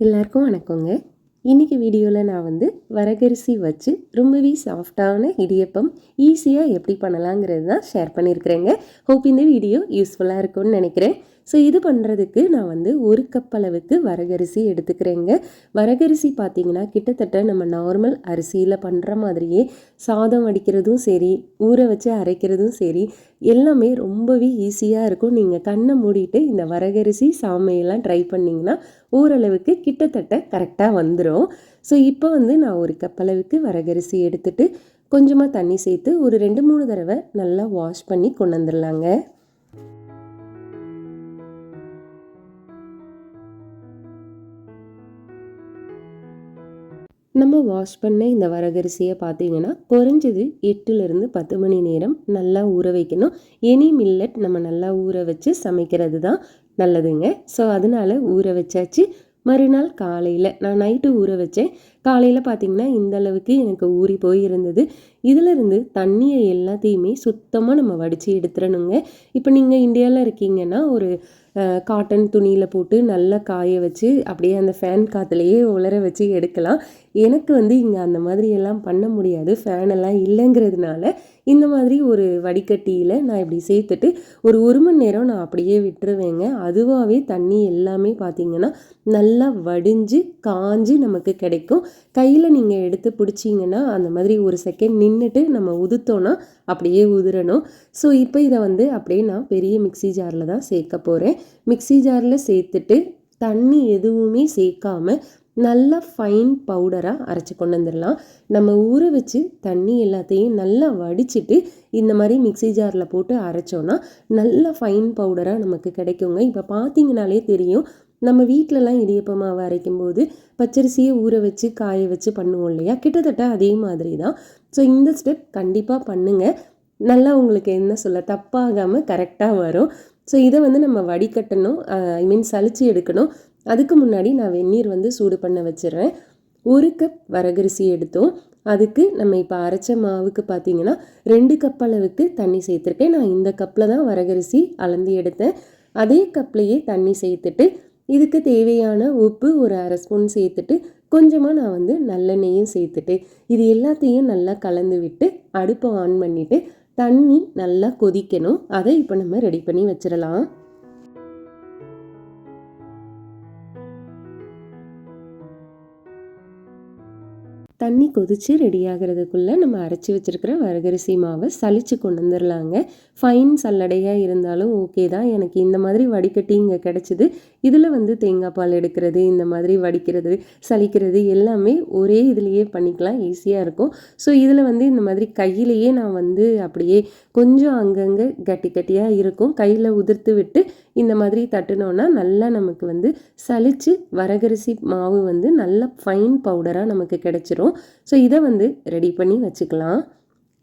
எல்லாருக்கும் வணக்கங்க. இன்றைக்கி வீடியோவில் நான் வந்து வரகரிசி வச்சு ரொம்பவே சாஃப்டான இடியப்பம் ஈஸியாக எப்படி பண்ணலாங்கிறது தான் ஷேர் பண்ணியிருக்கிறேங்க. ஹோப் இந்த வீடியோ யூஸ்ஃபுல்லாக இருக்கும்னு நினைக்கிறேன். ஸோ இது பண்ணுறதுக்கு நான் வந்து ஒரு கப் அளவுக்கு வரகரிசி எடுத்துக்கிறேங்க. வரகரிசி பார்த்திங்கன்னா கிட்டத்தட்ட நம்ம நார்மல் அரிசியில் பண்ணுற மாதிரியே சாதம் வடிக்கிறதும் சரி ஊற வச்சு அரைக்கிறதும் சரி எல்லாமே ரொம்பவே ஈஸியாக இருக்கும். நீங்கள் கண்ணை மூடிட்டு இந்த வரகரிசி சாமையெல்லாம் ட்ரை பண்ணிங்கன்னா ஓரளவுக்கு கிட்டத்தட்ட கரெக்டாக வந்துடும் ஸோ இப்போ வந்து நான் ஒரு கப் அளவுக்கு வரகரிசி எடுத்துகிட்டு கொஞ்சமாக தண்ணி சேர்த்து ஒரு ரெண்டு மூணு தடவை நல்லா வாஷ் பண்ணி கொண்டு வந்துடலாங்க நம்ம வாஷ் பண்ண இந்த வரகரிசியை பார்த்தீங்கன்னா குறைஞ்சது எட்டுலேருந்து பத்து மணி நேரம் நல்லா ஊற வைக்கணும். எனி மில்லட் நம்ம நல்லா ஊற வச்சு சமைக்கிறது தான் நல்லதுங்க. ஸோ அதனால் ஊற வச்சாச்சு. மறுநாள் காலையில் நான் நைட்டு ஊற வச்சேன். காலையில் பார்த்திங்கன்னா இந்த அளவுக்கு எனக்கு ஊறி போயிருந்தது. இதிலிருந்து தண்ணியை எல்லாத்தையுமே சுத்தமாக நம்ம வடித்து எடுத்துடணுங்க இப்போ நீங்கள் இந்தியாவில் இருக்கீங்கன்னா ஒரு காட்டன் துணியில் போட்டு நல்லா காய வச்சு அப்படியே அந்த ஃபேன் காற்றுலையே உலர வச்சு எடுக்கலாம். எனக்கு வந்து இங்கே அந்த மாதிரி எல்லாம் பண்ண முடியாது. ஃபேனெல்லாம் இல்லைங்கிறதுனால இந்த மாதிரி ஒரு வடிகட்டியில் நான் இப்படி சேர்த்துட்டு ஒரு ஒரு மணி நேரம் நான் அப்படியே விட்டுருவேங்க. அதுவாகவே தண்ணி எல்லாமே பார்த்திங்கன்னா நல்லா வடிஞ்சு காஞ்சு நமக்கு கிடைக்கும். கையில் நீங்கள் எடுத்து பிடிச்சிங்கன்னா அந்த மாதிரி ஒரு செகண்ட் நின்றுட்டு நம்ம உதுத்தோன்னா அப்படியே உதிரணும். ஸோ இப்போ இதை வந்து அப்படியே நான் பெரிய மிக்சி ஜாரில் தான் சேர்க்க போகிறேன் மிக்சி ஜாரில் சேர்த்துட்டு தண்ணி எதுவுமே சேர்க்காம நல்லா ஃபைன் பவுடராக அரைச்சி கொண்டு வந்துடலாம். நம்ம ஊற வச்சு தண்ணி எல்லாத்தையும் நல்லா வடிச்சிட்டு இந்த மாதிரி மிக்சி ஜாரில் போட்டு அரைச்சோன்னா நல்லா ஃபைன் பவுடராக நமக்கு கிடைக்குங்க. இப்போ பார்த்தீங்கனாலே தெரியும் நம்ம வீட்டிலலாம் இடியப்ப மாவு அரைக்கும் போது பச்சரிசியை ஊற வச்சு காய வச்சு பண்ணுவோம் இல்லையா? கிட்டத்தட்ட அதே மாதிரி தான் ஸோ இந்த ஸ்டெப் கண்டிப்பாக பண்ணுங்கள் நல்லா உங்களுக்கு என்ன சொல்ல தப்பாகாமல் கரெக்டாக வரும். ஸோ இதை வந்து நம்ம வடிகட்டணும். ஐ மீன் சளிச்சு எடுக்கணும். அதுக்கு முன்னாடி நான் வெந்நீர் வந்து சூடு பண்ண வச்சிடுறேன். ஒரு கப் வரகரிசி எடுத்தோம். அதுக்கு நம்ம இப்போ அரைச்ச மாவுக்கு பார்த்தீங்கன்னா ரெண்டு கப் அளவுக்கு தண்ணி சேர்த்துருக்கேன். நான் இந்த கப்பில் தான் வரகரிசி அளந்து எடுத்தேன். அதே கப்லேயே தண்ணி சேர்த்துட்டு இதுக்கு தேவையான உப்பு ஒரு அரை ஸ்பூன் சேர்த்துட்டு கொஞ்சமாக நான் வந்து நல்லெண்ணெயும் சேர்த்துட்டு இது எல்லாத்தையும் நல்லா கலந்து விட்டு அடுப்பை ஆன் பண்ணிவிட்டு தண்ணி நல்லா கொதிக்கணும். அதை இப்போ நம்ம ரெடி பண்ணி வச்சிடலாம். தண்ணி கொதித்து ரெடி ஆகிறதுக்குள்ளே நம்ம அரைச்சி வச்சுருக்கிற வரகரிசி மாவை சளிச்சு கொண்டு வந்துடலாங்க ஃபைன் சல்லடையாக இருந்தாலும் ஓகே தான். எனக்கு இந்த மாதிரி வடிகட்டி இங்கே கிடச்சிது. இதில் வந்து தேங்காய் பால் எடுக்கிறது இந்த மாதிரி வடிக்கிறது சலிக்கிறது எல்லாமே ஒரே இதுலேயே பண்ணிக்கலாம். ஈஸியாக இருக்கும். ஸோ இதில் வந்து இந்த மாதிரி கையிலேயே நான் வந்து அப்படியே கொஞ்சம் அங்கங்கே கட்டி கட்டியாக இருக்கும். கையில் உதிர்த்து விட்டு இந்த மாதிரி தட்டுனோன்னா நல்லா நமக்கு வந்து சளிச்சு வரகரிசி மாவு வந்து நல்ல ஃபைன் பவுடராக நமக்கு கிடச்சிரும். ஸோ இதை வந்து ரெடி பண்ணி வச்சுக்கலாம்.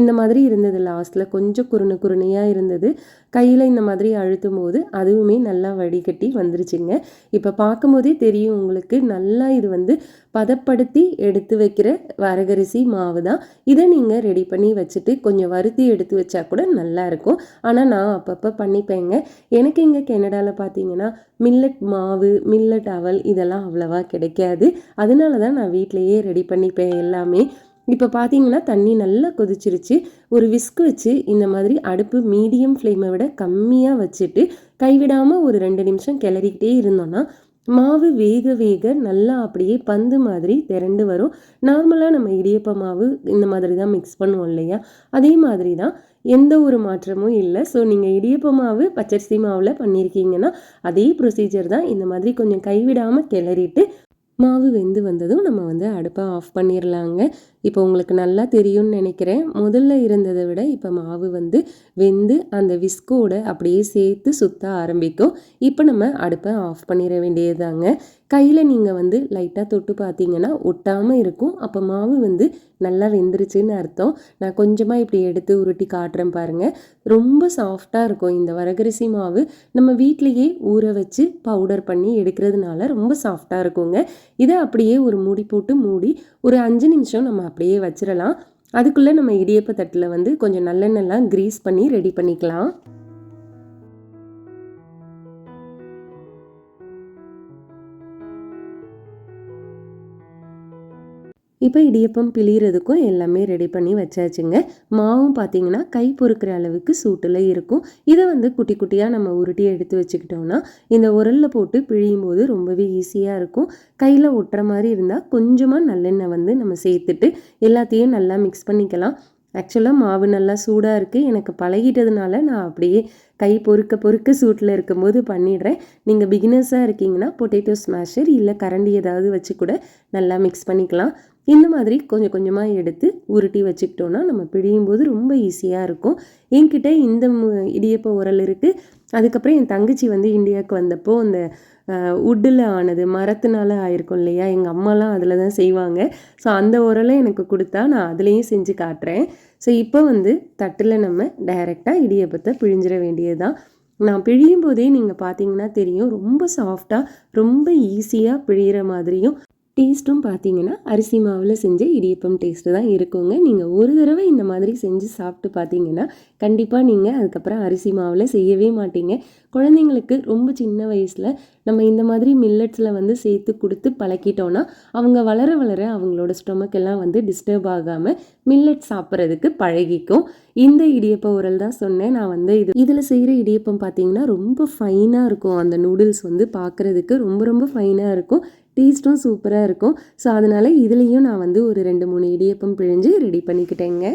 இந்த மாதிரி இருந்தது லாஸ்ட்டில் கொஞ்சம் குறுணு குறுணையாக இருந்தது. கையில் இந்த மாதிரி அழுத்தும் போது அதுவுமே நல்லா வடிகட்டி வந்துருச்சுங்க. இப்போ பார்க்கும்போதே தெரியும் உங்களுக்கு நல்லா இது வந்து பதப்படுத்தி எடுத்து வைக்கிற வரகரிசி மாவு தான் இதை நீங்கள் ரெடி பண்ணி வச்சுட்டு கொஞ்சம் வருத்தி எடுத்து வச்சா கூட நல்லா இருக்கும். ஆனால் நான் அப்பப்போ பண்ணிப்பேங்க. எனக்கு இங்கே கெனடாவில் பார்த்தீங்கன்னா மில்லட் மாவு மில்லட் அவல் இதெல்லாம் அவ்வளோவா கிடைக்காது. அதனால தான் நான் வீட்டிலையே ரெடி பண்ணிப்பேன் எல்லாமே. இப்போ பார்த்தீங்கன்னா தண்ணி நல்லா கொதிச்சிருச்சு. ஒரு விஸ்க் வச்சு இந்த மாதிரி அடுப்பு மீடியம் ஃப்ளேமை விட கம்மியாக வச்சுட்டு கைவிடாமல் ஒரு ரெண்டு நிமிஷம் கிளறிக்கிட்டே இருந்தோன்னா மாவு வேக வேக நல்லா அப்படியே பந்து மாதிரி திரண்டு வரும். நார்மலாக நம்ம இடியப்ப மாவு இந்த மாதிரி தான் மிக்ஸ் பண்ணுவோம் இல்லையா? அதே மாதிரி தான் எந்த ஒரு மாற்றமும் இல்லை. ஸோ நீங்கள் இடியப்ப மாவு பச்சரிசி மாவில் பண்ணியிருக்கீங்கன்னா அதே ப்ரொசீஜர் தான் இந்த மாதிரி கொஞ்சம் கைவிடாமல் கிளறிட்டு மாவு வெந்து வந்ததும் நம்ம வந்து அடுப்பை ஆஃப் பண்ணிடலாங்க இப்போ உங்களுக்கு நல்லா தெரியும்னு நினைக்கிறேன். முதல்ல இருந்ததை விட இப்போ மாவு வந்து வெந்து அந்த விஸ்கோட அப்படியே சேர்த்து சுற்ற ஆரம்பிக்கும். இப்போ நம்ம அடுப்பை ஆஃப் பண்ணிட வேண்டியதுதாங்க. கையில் நீங்கள் வந்து லைட்டாக தொட்டு பார்த்தீங்கன்னா ஒட்டாமல் இருக்கும். அப்போ மாவு வந்து நல்லா வெந்துருச்சுன்னு அர்த்தம். நான் கொஞ்சமாக இப்படி எடுத்து உருட்டி காட்டுறேன் பாருங்கள் ரொம்ப சாஃப்டாக இருக்கும் இந்த வரகரிசி மாவு. நம்ம வீட்லேயே ஊற வச்சு பவுடர் பண்ணி எடுக்கிறதுனால ரொம்ப சாஃப்டாக இருக்குங்க. இதை அப்படியே ஒரு மூடி போட்டு மூடி ஒரு அஞ்சு நிமிஷம் நம்ம அப்படியே வச்சிடலாம் அதுக்குள்ளே நம்ம இடியப்ப தட்டில் வந்து கொஞ்சம் நல்லெண்ணெய்லாம் க்ரீஸ் பண்ணி ரெடி பண்ணிக்கலாம். இப்போ இடியப்பம் பிழிகிறதுக்கும் எல்லாமே ரெடி பண்ணி வச்சாச்சுங்க. மாவும் பார்த்தீங்கன்னா கை பொறுக்கிற அளவுக்கு சூட்டில் இருக்கும். இதை வந்து குட்டி குட்டியாக நம்ம உருட்டி எடுத்து வச்சுக்கிட்டோம்னா இந்த உரலில் போட்டு பிழியும் போது ரொம்பவே ஈஸியாக இருக்கும். கையில் ஒட்டுற மாதிரி இருந்தால் கொஞ்சமாக நல்லெண்ணெய் வந்து நம்ம சேர்த்துட்டு எல்லாத்தையும் நல்லா மிக்ஸ் பண்ணிக்கலாம். ஆக்சுவலாக மாவு நல்லா சூடாக இருக்குது எனக்கு பழகிட்டதுனால நான் அப்படியே கை பொறுக்க பொறுக்க சூட்டில் இருக்கும்போது பண்ணிடுறேன். நீங்கள் பிகினர்ஸாக இருக்கீங்கன்னா பொட்டேட்டோ ஸ்மாஷர் இல்லை கரண்டி ஏதாவது வச்சு கூட நல்லா மிக்ஸ் பண்ணிக்கலாம். இந்த மாதிரி கொஞ்சம் கொஞ்சமாக எடுத்து உருட்டி வச்சுக்கிட்டோன்னா நம்ம பிழியும் போது ரொம்ப ஈஸியாக இருக்கும். என்கிட்ட இந்த இடியப்ப உரல் இருக்குது அதுக்கப்புறம் என் தங்கச்சி வந்து இந்தியாவுக்கு வந்தப்போ அந்த உட்டில் ஆனது மரத்தினால ஆயிருக்கும் இல்லையா? எங்கள் அம்மாலாம் அதில் தான் செய்வாங்க. ஸோ அந்த உரலை எனக்கு கொடுத்தா நான் அதுலேயும் செஞ்சு காட்டுறேன். ஸோ இப்போ வந்து தட்டில் நம்ம டைரெக்டாக இடியப்பத்தை பிழிஞ்சிட வேண்டியது தான் நான் பிழியும் போதே நீங்கள் பார்த்தீங்கன்னா தெரியும் ரொம்ப சாஃப்டாக ரொம்ப ஈஸியாக பிழிகிற மாதிரியும் டேஸ்ட்டும் பார்த்தீங்கன்னா அரிசி மாவில் செஞ்ச இடியப்பம் டேஸ்ட்டு தான் இருக்குங்க. நீங்கள் ஒரு தடவை இந்த மாதிரி செஞ்சு சாப்பிட்டு பார்த்தீங்கன்னா கண்டிப்பாக நீங்கள் அதுக்கப்புறம் அரிசி மாவில் செய்யவே மாட்டீங்க. குழந்தைங்களுக்கு ரொம்ப சின்ன வயசில் நம்ம இந்த மாதிரி மில்லட்ஸில் வந்து சேர்த்து கொடுத்து பழக்கிட்டோன்னா அவங்க வளர வளர அவங்களோட ஸ்டொமக் எல்லாம் வந்து டிஸ்டர்ப் ஆகாமல் மில்லட் சாப்பிட்றதுக்கு பழகிக்கும். இந்த இடியப்ப உரல் தான் சொன்னேன். நான் வந்து இது இதில் செய்கிற இடியப்பம் பார்த்தீங்கன்னா ரொம்ப ஃபைனாக இருக்கும். அந்த நூடுல்ஸ் வந்து பார்க்குறதுக்கு ரொம்ப ரொம்ப ஃபைனாக இருக்கும். டேஸ்ட்டும் சூப்பராக இருக்கும். ஸோ அதனால் இதுலேயும் நான் வந்து ஒரு ரெண்டு மூணு இடியப்பம் பிழிஞ்சு ரெடி பண்ணிக்கிட்டேங்க.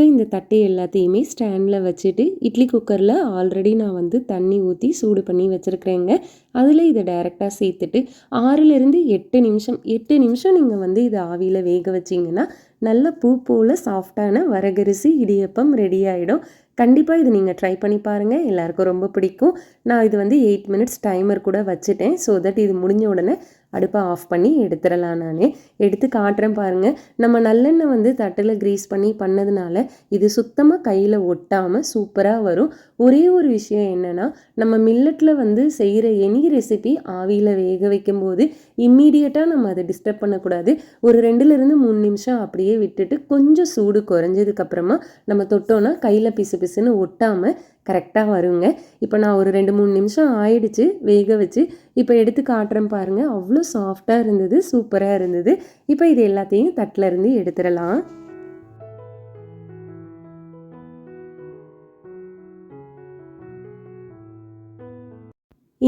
இப்போ இந்த தட்டை எல்லாத்தையுமே ஸ்டாண்டில் வச்சுட்டு இட்லி குக்கரில் ஆல்ரெடி நான் வந்து தண்ணி ஊற்றி சூடு பண்ணி வச்சுருக்கிறேங்க. அதில் இதை டைரெக்டாக சேர்த்துட்டு ஆறுலேருந்து எட்டு நிமிஷம் எட்டு நிமிஷம் நீங்கள் வந்து இதை ஆவியில் வேக வச்சிங்கன்னா நல்ல பூ போல் சாஃப்டான வரகரிசி இடியப்பம் ரெடி ஆகிடும் கண்டிப்பாக இது நீங்கள் ட்ரை பண்ணி பாருங்கள் எல்லாருக்கும் ரொம்ப பிடிக்கும். நான் இது வந்து எயிட் மினிட்ஸ் டைமர் கூட வச்சுட்டேன். ஸோ தட் இது முடிஞ்ச உடனே அடுப்பை ஆஃப் பண்ணி எடுத்துடலாம் நான். எடுத்து காட்டுறேன் பாருங்கள் நம்ம நல்லெண்ணெய் வந்து தட்டில் க்ரீஸ் பண்ணி பண்ணதுனால இது சுத்தமாக கையில் ஒட்டாமல் சூப்பராக வரும். ஒரே ஒரு விஷயம் என்னென்னா நம்ம மில்லட்டில் வந்து செய்கிற எனி ரெசிபி ஆவியில் வேக வைக்கும்போது இம்மீடியட்டாக நம்ம அதை டிஸ்டர்ப் பண்ணக்கூடாது. ஒரு ரெண்டுலேருந்து மூணு நிமிஷம் அப்படியே விட்டுட்டு கொஞ்சம் சூடு குறைஞ்சதுக்கப்புறமா நம்ம தொட்டோன்னா கையில் பிசு பிசுன்னு ஒட்டாமல் கரெக்டாக வருங்க. இப்போ நான் ஒரு ரெண்டு மூணு நிமிஷம் ஆயிடுச்சு வேக வச்சு. இப்போ எடுத்து காட்டுறேன் பாருங்கள் அவ்வளோ சாஃப்டாக இருந்தது சூப்பராக இருந்தது. இப்போ இது எல்லாத்தையும் தட்டில் இருந்து எடுத்துடலாம்.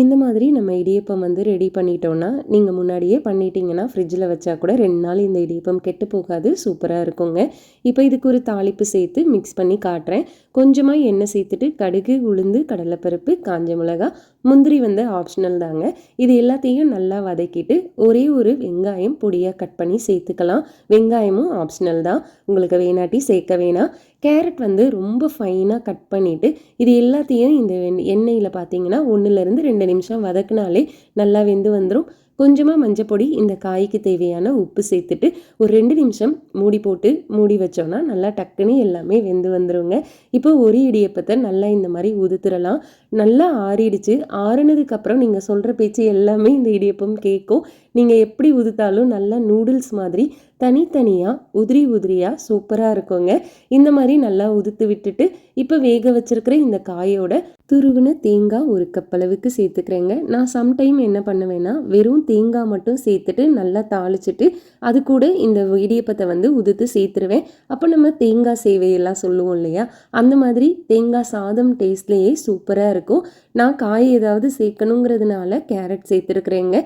இந்த மாதிரி நம்ம இடியப்பம் வந்து ரெடி பண்ணிட்டோன்னா நீங்கள் முன்னாடியே பண்ணிட்டீங்கன்னா ஃப்ரிட்ஜில் வச்சா கூட ரெண்டு நாள் இந்த இடியப்பம் கெட்டு போகாது சூப்பராக இருக்குங்க. இப்போ இதுக்கு ஒரு தாளிப்பு சேர்த்து மிக்ஸ் பண்ணி காட்டுறேன். கொஞ்சமாக எண்ணெய் சேர்த்துட்டு கடுகு உளுந்து கடலைப்பருப்பு காஞ்ச மிளகா முந்திரி வந்து ஆப்ஷனல் தாங்க. இது எல்லாத்தையும் நல்லா வதக்கிட்டு ஒரே ஒரு வெங்காயம் பொடியாக கட் பண்ணி சேர்த்துக்கலாம். வெங்காயமும் ஆப்ஷனல் தான். உங்களுக்கு வேணாட்டி சேர்க்க வேணாம். கேரட் வந்து ரொம்ப ஃபைனாக கட் பண்ணிவிட்டு இது எல்லாத்தையும் இந்த எண்ணெயில் பார்த்தீங்கன்னா ஒன்றுலேருந்து ரெண்டு நிமிஷம் வதக்குனாலே நல்லா வெந்து வந்துடும் கொஞ்சமாக மஞ்சப்பொடி இந்த காய்க்கு தேவையான உப்பு சேர்த்துட்டு ஒரு ரெண்டு நிமிஷம் மூடி போட்டு மூடி வச்சோன்னா நல்லா டக்குன்னு எல்லாமே வெந்து வந்துடுங்க இப்போ ஒரு இடியப்பத்தை நல்லா இந்த மாதிரி உதுத்துடலாம் நல்லா ஆறிடுச்சு. ஆறுனதுக்கப்புறம் நீங்கள் சொல்கிற பேச்சு எல்லாமே இந்த இடியப்பம் கேட்கும். நீங்கள் எப்படி உதுத்தாலும் நல்லா நூடுல்ஸ் மாதிரி தனித்தனியாக உதிரி உதிரியாக சூப்பராக இருக்குங்க. இந்த மாதிரி நல்லா உதுத்து விட்டுட்டு இப்போ வேக வச்சிருக்கிற இந்த காயோட துருவின தேங்காய் ஒரு கப் அளவுக்கு சேர்த்துக்கிறேங்க. நான் சம்டைம் என்ன பண்ணுவேன்னா வெறும் தேங்காய் மட்டும் சேர்த்துட்டு நல்லா தாளிச்சிட்டு அது கூட இந்த இடியப்பத்தை வந்து உதுத்து சேர்த்துருவேன். அப்போ நம்ம தேங்காய் சேவையெல்லாம் சொல்லுவோம் இல்லையா? அந்த மாதிரி தேங்காய் சாதம் டேஸ்ட்லேயே சூப்பராக இருக்கும். நான் காய் ஏதாவது சேர்க்கணுங்கிறதுனால கேரட் சேர்த்துருக்குறேங்க.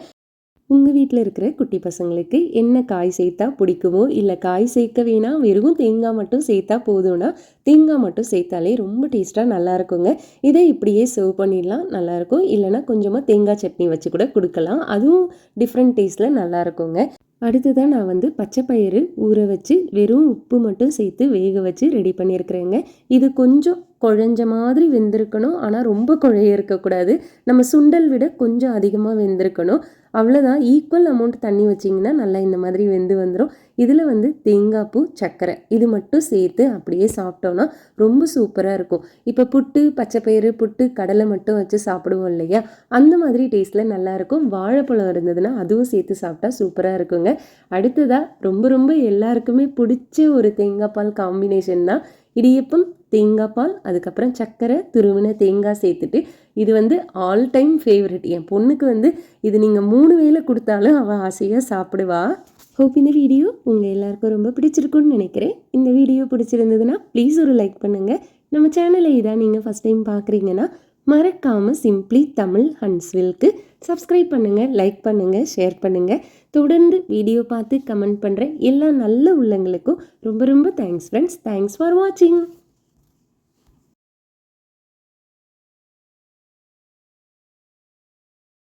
உங்கள் வீட்டில் இருக்கிற குட்டி பசங்களுக்கு என்ன காய் சேர்த்தா பிடிக்குமோ இல்லை காய் சேர்க்க வேணாம் வெறும் தேங்காய் மட்டும் சேர்த்தா போதும்னா தேங்காய் மட்டும் சேர்த்தாலே ரொம்ப டேஸ்ட்டாக நல்லா இருக்குங்க. இதை இப்படியே சர்வ் பண்ணிடலாம் நல்லாயிருக்கும் இல்லைனா கொஞ்சமாக தேங்காய் சட்னி வச்சு கூட கொடுக்கலாம். அதுவும் டிஃப்ரெண்ட் டேஸ்ட்டில் நல்லா இருக்குங்க. அடுத்ததாக நான் வந்து பச்சை பயிறு ஊற வச்சு வெறும் உப்பு மட்டும் சேர்த்து வேக வச்சு ரெடி பண்ணியிருக்கிறேங்க. இது கொஞ்சம் குழஞ்ச மாதிரி வெந்திருக்கணும். ஆனால் ரொம்ப குழைய இருக்கக்கூடாது. நம்ம சுண்டல் விட கொஞ்சம் அதிகமாக வெந்திருக்கணும். அவ்வளோதான் ஈக்குவல் அமௌண்ட் தண்ணி வச்சிங்கன்னா நல்லா இந்த மாதிரி வெந்து வந்துடும் இதில் வந்து தேங்காய் பூ சர்க்கரை. இது மட்டும் சேர்த்து அப்படியே சாப்பிட்டோன்னா ரொம்ப சூப்பராக இருக்கும். இப்போ புட்டு பச்சைப்பயிறு புட்டு கடலை மட்டும் வச்சு சாப்பிடுவோம் இல்லையா? அந்த மாதிரி டேஸ்ட்டில் நல்லாயிருக்கும் வாழைப்பழம் இருந்ததுன்னா அதுவும் சேர்த்து சாப்பிட்டா சூப்பராக இருக்குங்க. அடுத்ததாக ரொம்ப ரொம்ப எல்லாருக்குமே பிடிச்ச ஒரு தேங்காய் பால் காம்பினேஷன் தான் இடியப்பம் தேங்காய் பால் அதுக்கப்புறம் சர்க்கரை துருவின தேங்காய் சேர்த்துட்டு இது வந்து ஆல் டைம் ஃபேவரட் என் பொண்ணுக்கு வந்து இது நீங்கள் மூணு வேளை கொடுத்தாலும் அவள் ஆசையாக சாப்பிடுவா. ஹோப் இந்த வீடியோ உங்கள் எல்லாருக்கும் ரொம்ப பிடிச்சிருக்குன்னு நினைக்கிறேன். இந்த வீடியோ பிடிச்சிருந்ததுன்னா ப்ளீஸ் ஒரு லைக் பண்ணுங்கள் நம்ம சேனலை இதான் நீங்கள் ஃபஸ்ட் டைம் பார்க்குறீங்கன்னா மறக்காமல் சிம்ப்ளி தமிழ் ஹன்ஸ்வில்க்கு சப்ஸ்கிரைப் பண்ணுங்கள் லைக் பண்ணுங்கள் ஷேர் பண்ணுங்கள் தொடர்ந்து வீடியோ பார்த்து கமெண்ட் பண்ணுற எல்லா நல்ல உள்ளங்களுக்கும் ரொம்ப ரொம்ப தேங்க்ஸ் ஃப்ரெண்ட்ஸ் தேங்க்ஸ் ஃபார் வாட்சிங்